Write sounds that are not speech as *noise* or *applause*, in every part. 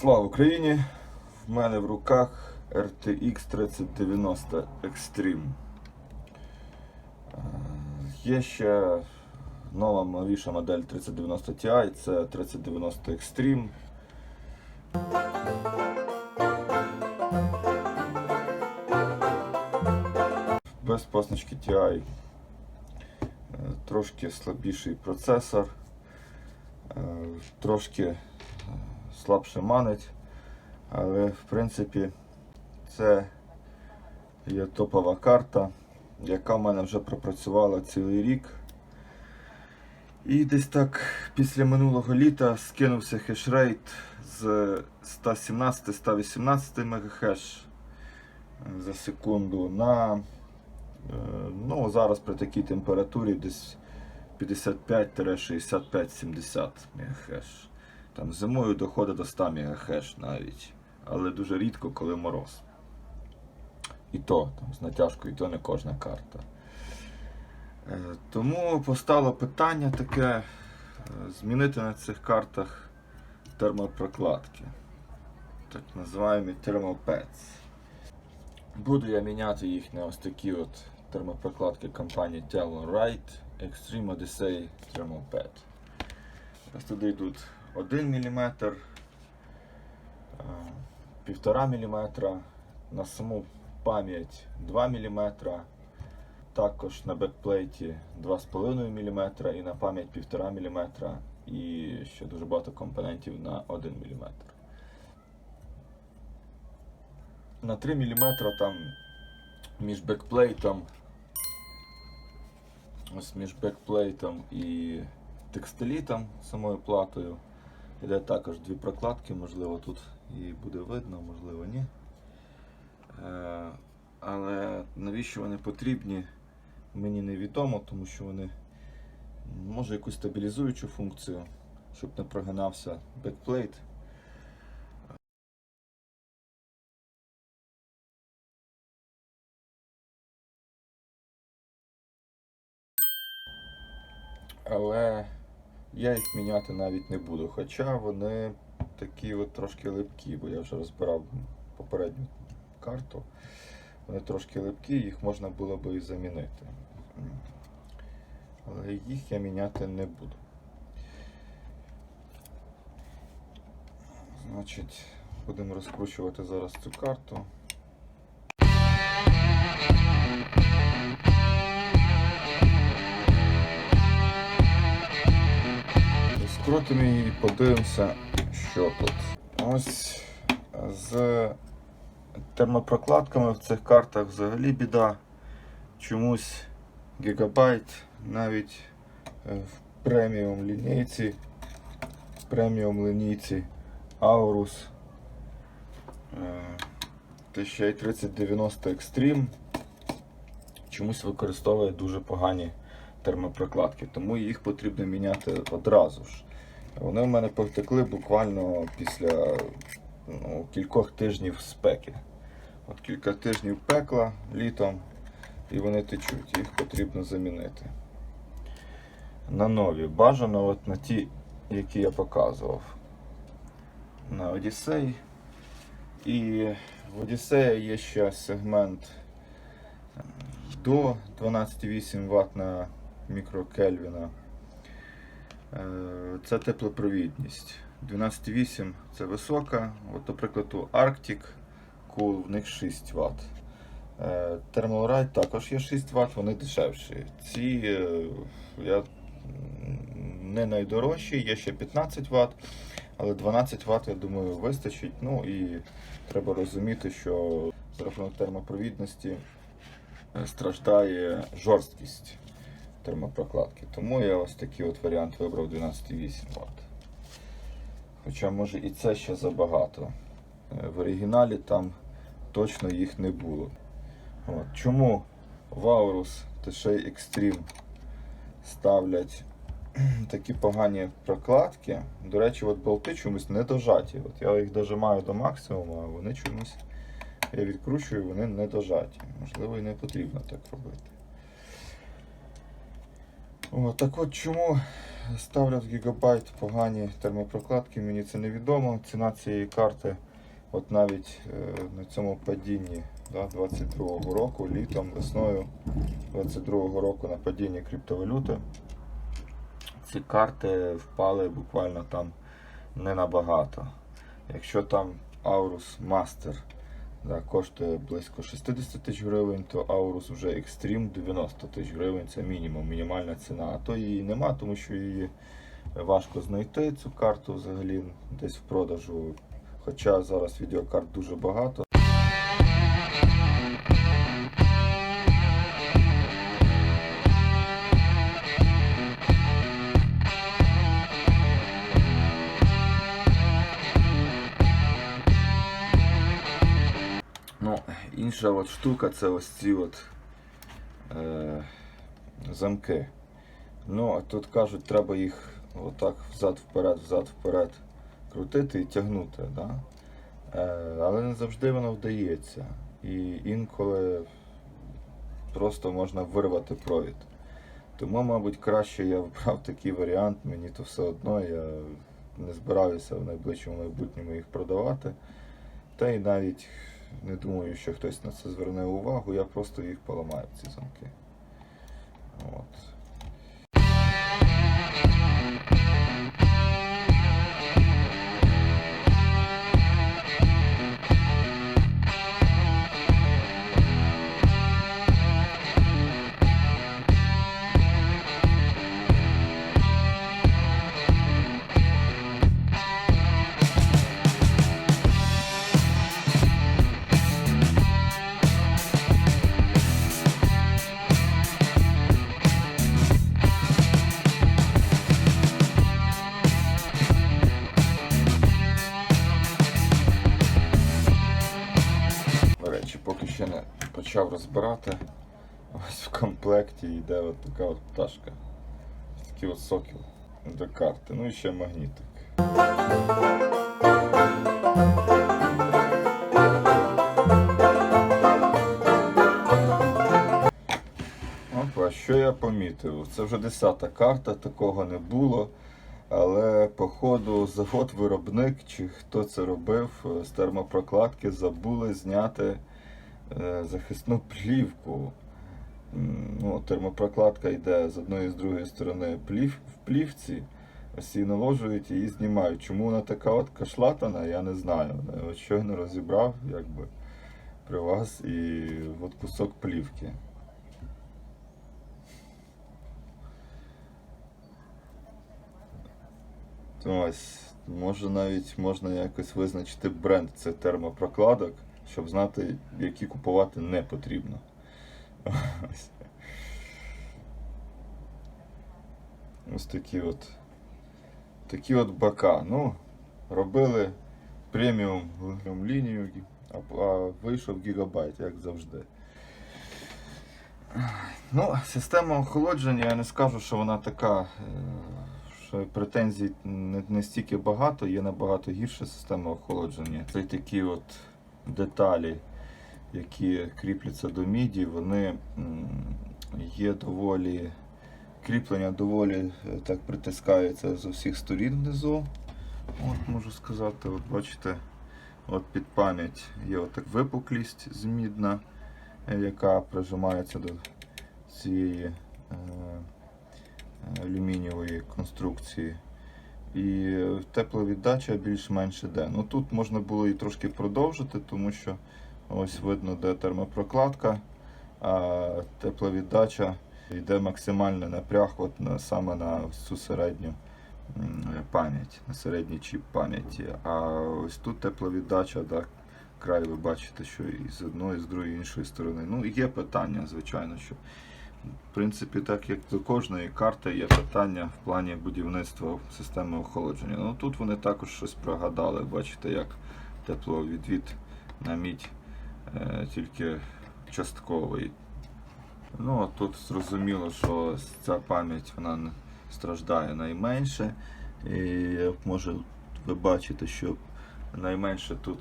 Слава Україні! В мене в руках RTX 3090 Extreme. Е, Є ще нова новіша модель 3090 Ti, це 3090 Extreme. Без позначки TI. Е, Трошки слабіший процесор, е, трошки слабше манить, але в принципі це є топова карта, яка в мене вже пропрацювала цілий рік. І десь так після минулого літа скинувся хешрейт з 117-118 МГц за секунду на е, ну, зараз при такій температурі десь 55-65-70 МГц. Там зимою доходить до 100 МГц навіть, але дуже рідко, коли мороз. І то там, з натяжкою, і то не кожна карта. Е, Тому постало питання таке е, змінити на цих картах термопрокладки. Так називаємо термопец. Буду я міняти їх на ось такі от термопрокладки компанії Telluride Extreme Odyssey Thermopad. Ось туди йдуть 1 мм, 1,5 мм, на саму пам'ять 2 мм, також на бекплейті 2,5 мм і на пам'ять 1,5 мм і ще дуже багато компонентів на 1 мм. На 3 мм там між бекплейтом ось між бекплейтом і текстилітом самою платою. Іде також дві прокладки, можливо, тут і буде видно, можливо, ні. Е, але навіщо вони потрібні, мені невідомо, тому що вони може якусь стабілізуючу функцію, щоб не прогинався бекплейт. Але я їх міняти навіть не буду. Хоча вони такі от трошки липкі, бо я вже розбирав попередню карту. Вони трошки липкі, їх можна було би і замінити. Але їх я міняти не буду. Значить, будемо розкручувати зараз цю карту. Скрутимо і подивимося, що тут. Ось з термопрокладками в цих картах взагалі біда. Чомусь гігабайт навіть е, в преміум лінійці, преміум лінійці Aorus е, та ще й 3090 Extreme чомусь використовує дуже погані термопрокладки, тому їх потрібно міняти одразу ж. Вони в мене повтекли буквально після ну, кількох тижнів спеки. От кілька тижнів пекла літом і вони течуть, їх потрібно замінити. На нові. Бажано от на ті, які я показував. На Odyssey. І в Odyssey є ще сегмент до 12,8 Вт на мікрокельвіна. Е, Це теплопровідність. 12,8 це висока. От, наприклад, у Arctic Cool в них 6 Вт. Thermalright також є 6 Вт, вони дешевші. Ці е, я не найдорожчі, є ще 15 Вт, але 12 Вт, я думаю, вистачить. Ну і треба розуміти, що за рахунок термопровідності е, страждає жорсткість термопрокладки. Тому я ось такий от варіант вибрав 12,8 Вт. Хоча може і це ще забагато. Е, В оригіналі там точно їх не було. От. Чому в Aorus та ще й Extreme ставлять *clears throat* такі погані прокладки? До речі, от болти чомусь не дожаті. От я їх дожимаю до максимуму, а вони чомусь я відкручую, вони не дожаті. Можливо, і не потрібно так робити. Так от чому ставлять гігабайт погані термопрокладки, мені це невідомо. Ціна цієї карти, от навіть е, на цьому падінні да, 22-го року, літом, весною 22-го року на падінні криптовалюти, ці карти впали буквально там не набагато. Якщо там Aorus Master да, коштує близько 60 тисяч гривень, то Aorus вже Extreme 90 тисяч гривень це мінімум, мінімальна ціна. А то її нема, тому що її важко знайти цю карту взагалі десь в продажу. Хоча зараз відеокарт дуже багато. Інша от штука це ось ці от е, замки. Ну, а тут кажуть, треба їх отак взад-вперед, взад-вперед крутити і тягнути. Да? Е, але не завжди воно вдається. І інколи просто можна вирвати провід. Тому, мабуть, краще я вибрав такий варіант, мені то все одно, я не збираюся в найближчому майбутньому їх продавати. Та й навіть не думаю, що хтось на це зверне увагу, я просто їх поламаю, ці замки. От. Розбирати. Ось в комплекті йде от така от пташка. Такий от сокіл до карти. Ну і ще магнітик. Опа, що я помітив? Це вже десята карта, такого не було. Але походу завод-виробник чи хто це робив е, з термопрокладки забули зняти захисну плівку. Ну, термопрокладка йде з одної і з другої сторони плів, в плівці. Ось її наложують і її знімають. Чому вона така от кашлатана, я не знаю. Е, От щойно розібрав, якби при вас і от кусок плівки. Ось, може навіть можна якось визначити бренд цих термопрокладок, щоб знати, які купувати не потрібно. Ось. Ось такі от. Такі от бока. Ну, робили преміум лінію, а, вийшов гігабайт, як завжди. Ну, система охолодження, я не скажу, що вона така, е, що претензій не, не стільки багато, є набагато гірша система охолодження. Це такі от деталі, які кріпляться до міді, вони є доволі. Кріплення доволі е, так притискається з усіх сторін внизу. От можу сказати, от бачите, от під пам'ять є от випуклість змідна, е, яка прижимається до цієї е, алюмінієвої конструкції. І тепловіддача більш-менш іде. Ну тут можна було і трошки продовжити, тому що ось видно, де термопрокладка, а тепловіддача йде максимальний напряг от на, саме на цю середню пам'ять, на середній чіп пам'яті. А ось тут тепловіддача, да, край ви бачите, що і з одної, і з другої, і іншої сторони. Ну, є питання, звичайно, що в принципі, так як до кожної карти є питання в плані будівництва системи охолодження. Ну тут вони також щось прогадали, бачите, як тепловідвід на мідь е, тільки частковий. Ну, а тут зрозуміло, що ця пам'ять вона страждає найменше. І може ви бачите, що найменше тут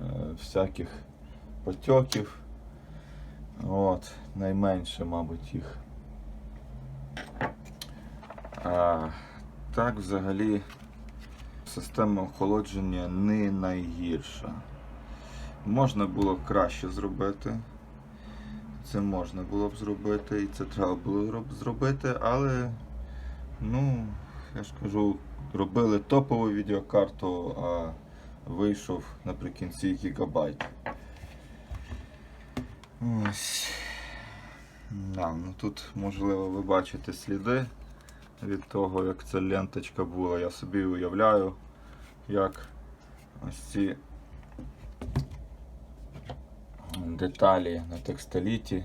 е, всяких потьоків. От, найменше, мабуть, їх А, так, взагалі, система охолодження не найгірша. Можна було б краще зробити. Це можна було б зробити, і це треба було роб- зробити, але, ну, я ж кажу, робили топову відеокарту, а вийшов наприкінці гігабайт. Ось. Да, ну тут, можливо, ви бачите сліди від того, як ця ленточка була. Я собі уявляю, як ось ці деталі на текстиліті,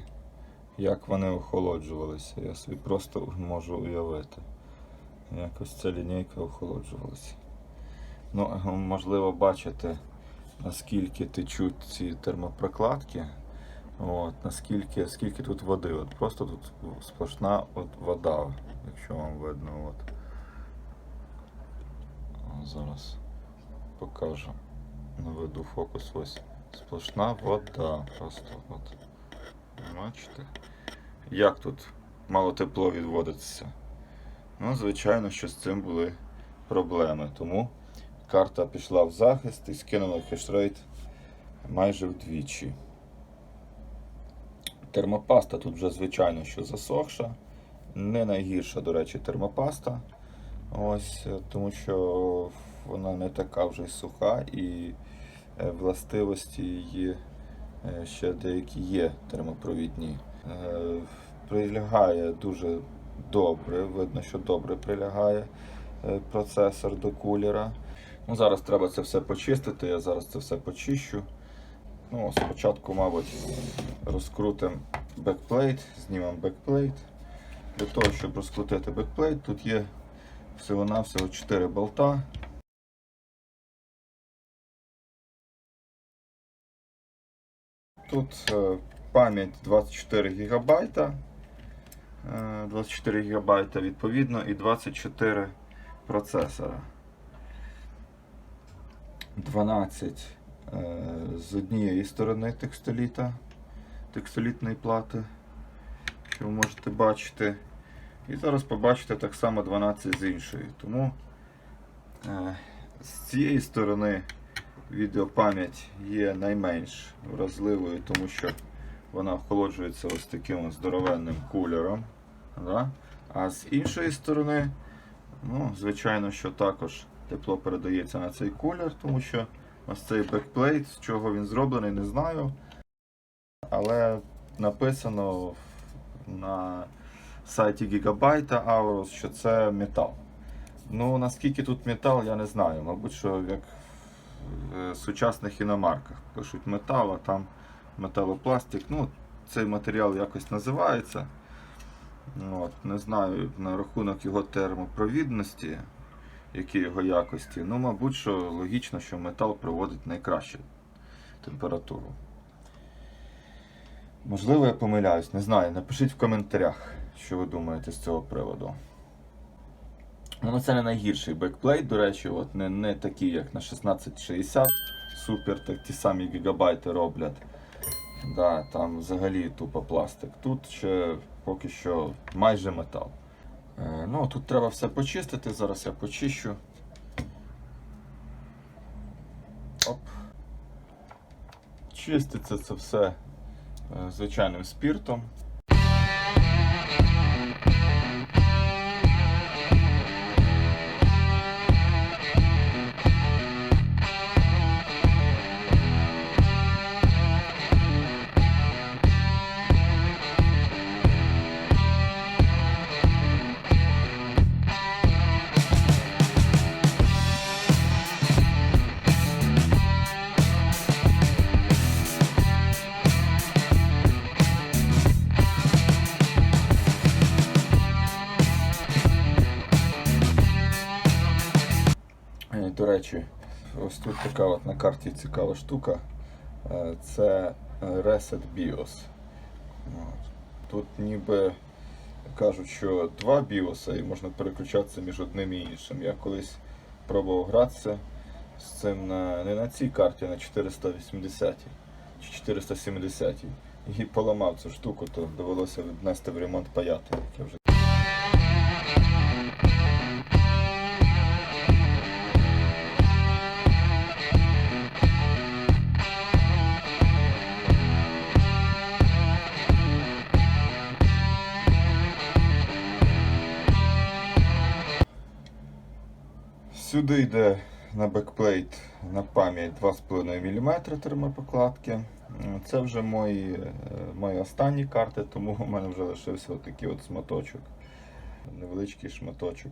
як вони охолоджувалися. Я собі просто можу уявити, як ось ця лінійка охолоджувалася. Ну, можливо, бачите, наскільки течуть ці термопрокладки. От, наскільки скільки тут води. От просто тут сплошна от вода, якщо вам видно. От. Зараз покажу. Наведу фокус ось. Сплошна вода. Просто от. Бачите? Як тут мало тепло відводиться? Ну, звичайно, що з цим були проблеми. Тому карта пішла в захист і скинула хешрейт майже вдвічі. Термопаста тут вже, звичайно, що засохша. Не найгірша, до речі, термопаста. Ось, е, тому що вона не така вже й суха і е, властивості її е, ще деякі є термопровідні. Прилягає дуже добре, видно, що добре прилягає процесор до кулера. Ну, зараз треба це все почистити, я зараз це все почищу. Ну, спочатку, мабуть, розкрутимо бекплейт, знімемо бекплейт. Для того, щоб розкрутити бекплейт, тут є всього-навсього 4 болта. Тут е, пам'ять 24 гігабайта. Е, 24 гігабайта відповідно і 24 процесора. 12 е, з однієї сторони текстоліта, текстолітної плати, що ви можете бачити. І зараз побачите так само 12 з іншої. Тому е, з цієї сторони відеопам'ять є найменш вразливою, тому що вона охолоджується ось таким здоровенним кулером. Да? А з іншої сторони, ну, звичайно, що також тепло передається на цей кулер, тому що ось цей бекплейт, з чого він зроблений, не знаю. Але написано на сайті Gigabyte Aorus, що це метал. Ну, наскільки тут метал, я не знаю. Мабуть, що як в е, сучасних іномарках пишуть метал, а там металопластик. Ну, цей матеріал якось називається. От, не знаю на рахунок його термопровідності, які його якості. Ну, мабуть, що логічно, що метал проводить найкращу температуру. Можливо, я помиляюсь, не знаю. Напишіть в коментарях, що ви думаєте з цього приводу. Ну, це не найгірший бекплейт, до речі, от не, не такий, як на 1660. Супер, так ті самі гігабайти роблять. Да, там взагалі тупо пластик. Тут ще поки що майже метал. Е, ну, тут треба все почистити. Зараз я почищу. Оп. Чиститься це все е, звичайним спіртом. Е, ось тут така от на карті цікава штука. Е, Це е, Reset BIOS. Тут ніби кажуть, що два BIOS і можна переключатися між одним і іншим. Я колись пробував гратися з цим на, не на цій карті, а на 480 чи 470 і поламав цю штуку, то довелося віднести в ремонт паяти. Сюди йде на бекплейт на пам'ять 2,5 мм термопокладки. Це вже мої, е, мої останні карти, тому у мене вже лишився отакий от шматочок. Невеличкий шматочок.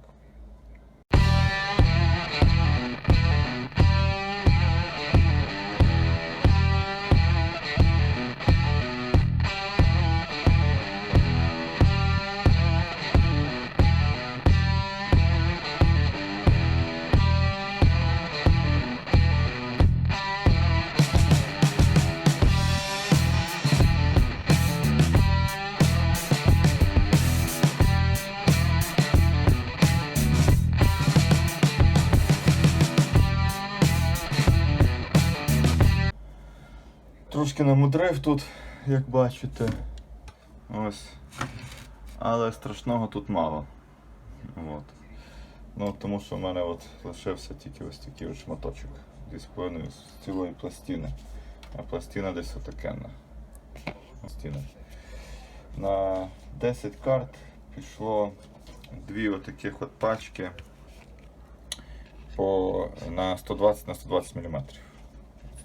Трошки намудрив тут, як бачите. Ось. Але страшного тут мало. От. Ну, тому що в мене от лишився тільки ось такий от шматочок. Десь половиною з цілої пластини. А пластина десь отакенна. Пластина. На 10 карт пішло дві отаких от пачки по, на 120 на 120 мм.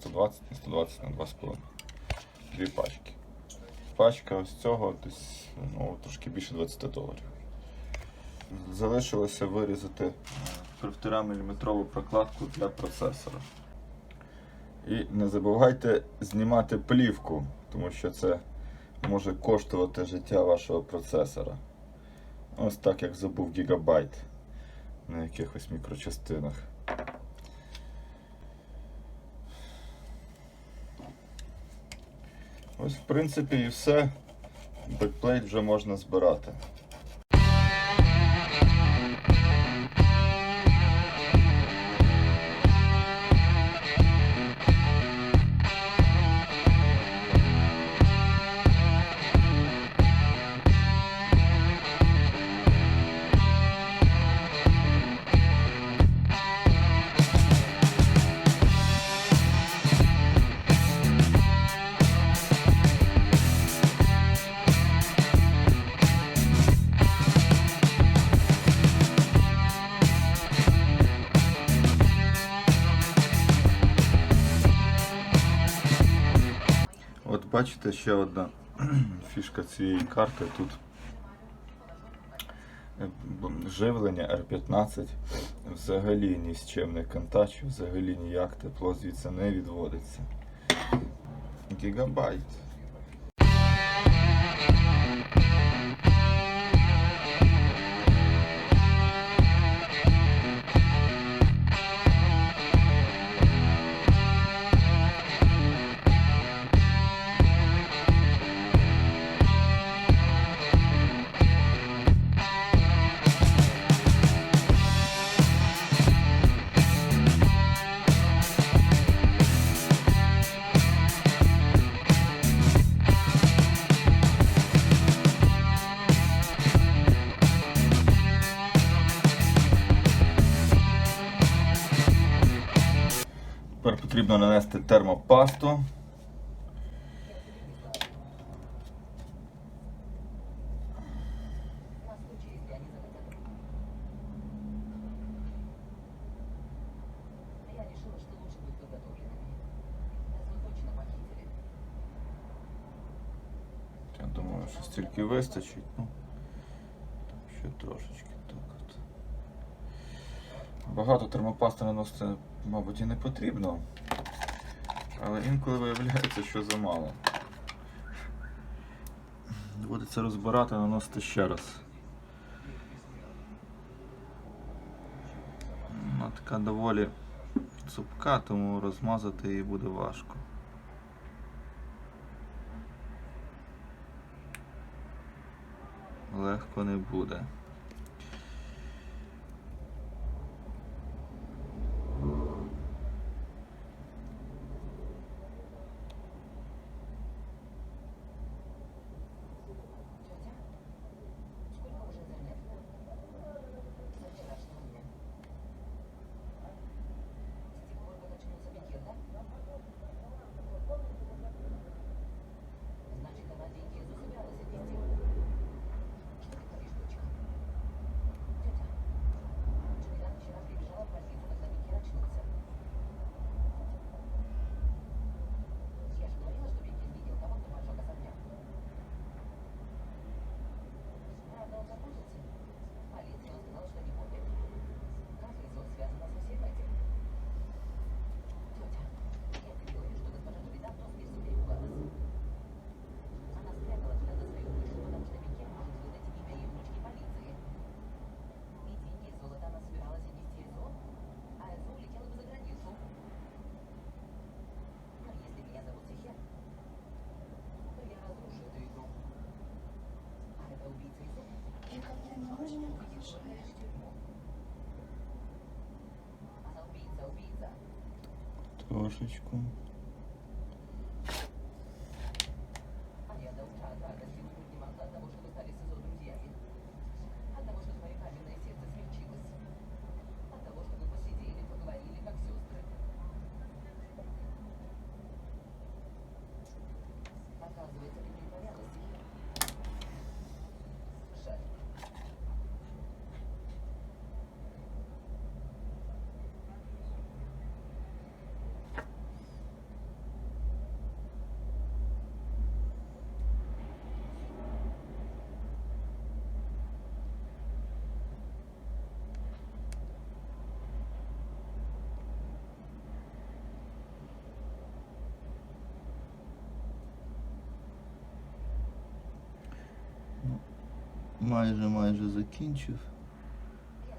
120 на 120 на 2,5. Дві пачки. Пачка ось цього десь ну, трошки більше 20 доларів. Залишилося вирізати 1,5 мм прокладку для процесора. І не забувайте знімати плівку, тому що це може коштувати життя вашого процесора. Ось так як забув гігабайт на якихось мікрочастинах. Ось, в принципі, і все. Бекплейт вже можна збирати. Бачите ще одна *clears throat* фішка цієї карти тут. е, Живлення R15 взагалі ні з чим не контачу, взагалі ніяк тепло звідси не відводиться. Гігабайт. потрібно нанести термопасту. Я решила, что лучше быть подготовленными. Нас вы точно похитили. Я думаю, що стільки вистачить. Ну, ще трошечки так от. Багато термопасти наносити, мабуть, і не потрібно. Але інколи виявляється, що замало. Доводиться розбирати, наносити ще раз. Вона така доволі цупка, тому розмазати її буде важко. Легко не буде. Трошечку.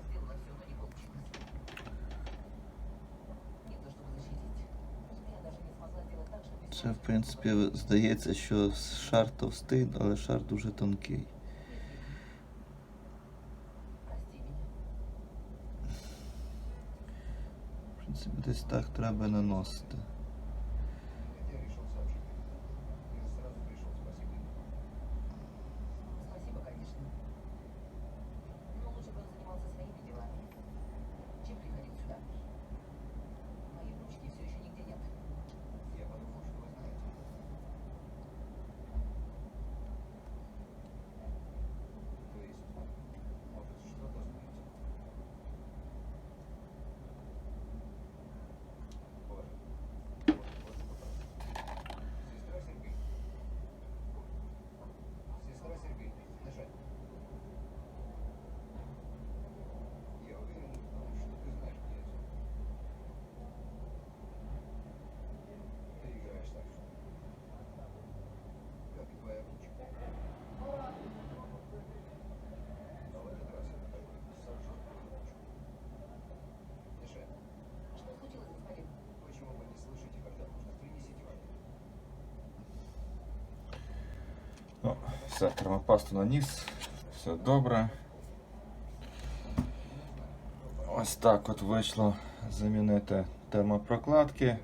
Сделать так, чтобы... Це, в принципі, здається, що шар товстий, але шар дуже тонкий. В принципі, десь так треба наносити. Ну, все, термопасту наніс, все добре. Ось так от вийшло замінити термопрокладки.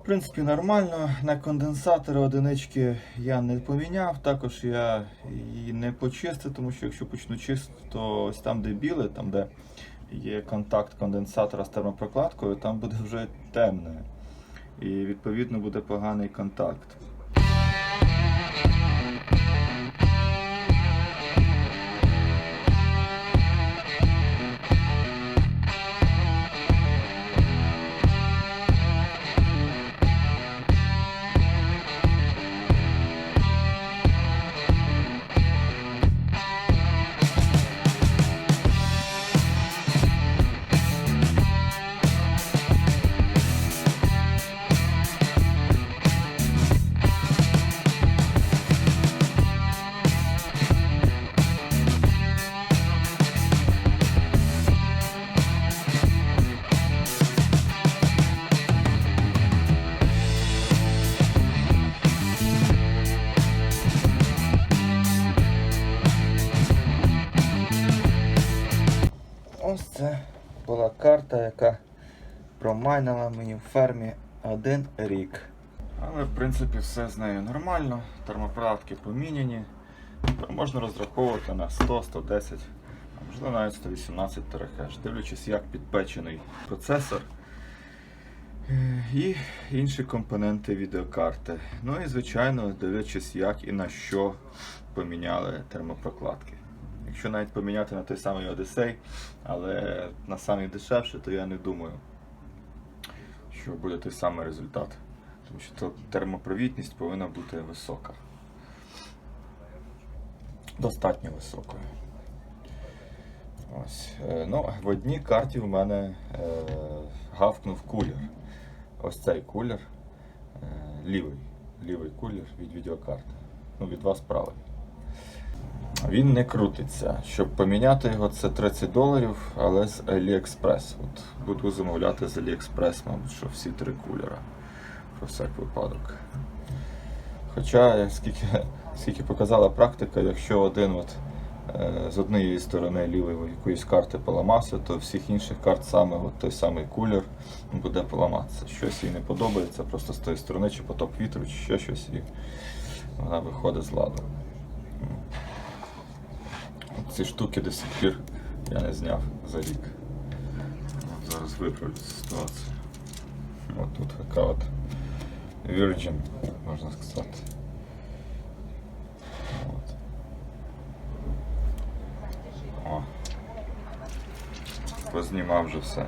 В принципі, нормально. На конденсатори одинички я не поміняв. Також я її не почистив, тому що якщо почну чистити, то ось там, де біле, там де є контакт конденсатора з термопрокладкою, там буде вже темне. І відповідно буде поганий контакт. Thank you. Карта, яка промайнила мені в фермі один рік. Але в принципі все з нею нормально, термопродавки поміняні. Можна розраховувати на 100, 110, а можливо навіть 118 терахеш, дивлячись, як підпечений процесор. І інші компоненти відеокарти. Ну і звичайно, дивлячись, як і на що поміняли термопрокладки. Якщо навіть поміняти на той самий Одесей, але на самий дешевший, то я не думаю, що буде той самий результат. Тому що термопровідність повинна бути висока. Достатньо високою. Ось. Е, Ну, в одній карті в мене е, гавкнув кулер. Ось цей кулер. Е, лівий. Лівий кулер від відеокарти. Ну, від вас правий. Він не крутиться. Щоб поміняти його, це 30 доларів, але з AliExpress. От буду замовляти з AliExpress, мабуть, що всі три кулера. Про всяк випадок. Хоча, скільки, скільки показала практика, якщо один от е, з однієї сторони лівої якоїсь карти поламався, то всіх інших карт саме от той самий кулер буде поламатися. Щось їй не подобається, просто з тої сторони, чи поток вітру, чи ще щось, і вона виходить з ладу. Ці штуки до сих пір я не зняв за рік. Зараз виправлю цю ситуацію. От тут така от Virgin, можна сказати. От. О. Познімав вже все.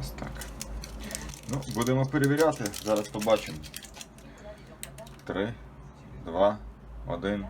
Ось так. Ну, будемо перевіряти. Зараз побачимо. Три, два, один.